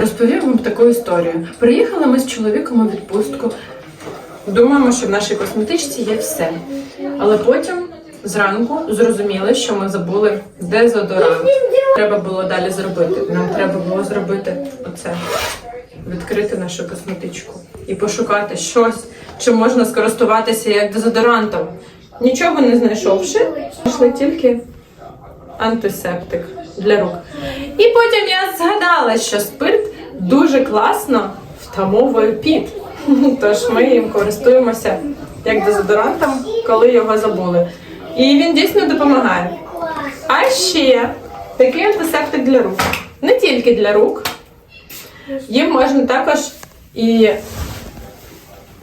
Розповім вам таку історію. Приїхали ми з чоловіком у відпустку. Думаємо, що в нашій косметичці є все. Але потім зранку зрозуміли, що ми забули дезодорант. Треба було далі зробити. Нам треба було зробити оце. Відкрити нашу косметичку і пошукати щось, чим можна скористуватися як дезодорантом. Нічого не знайшовши, знайшли тільки антисептик для рук. І потім я згадала, що спирт дуже класно втамовує піт. Тож ми їм користуємося як дезодорантом, коли його забули. І він дійсно допомагає. А ще такий антисептик для рук. Не тільки для рук. Їм можна також і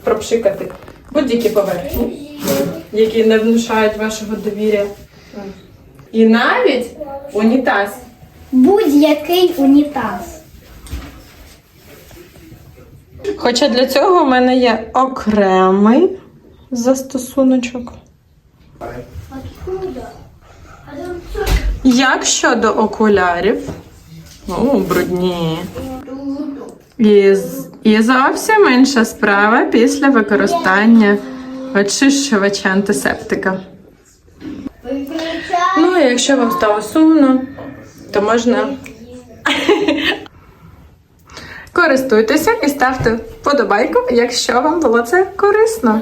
пропшикати будь-які поверхні, які не внушають вашого довір'я. І навіть унітаз. Будь-який унітаз. Хоча для цього в мене є окремий застосуночок. Як щодо окулярів? О, брудні. І, і зовсім інша справа після використання очищувача антисептика. Ну, і якщо вам стало сумно, то можна користуйтеся і ставте вподобайку, якщо вам було це корисно.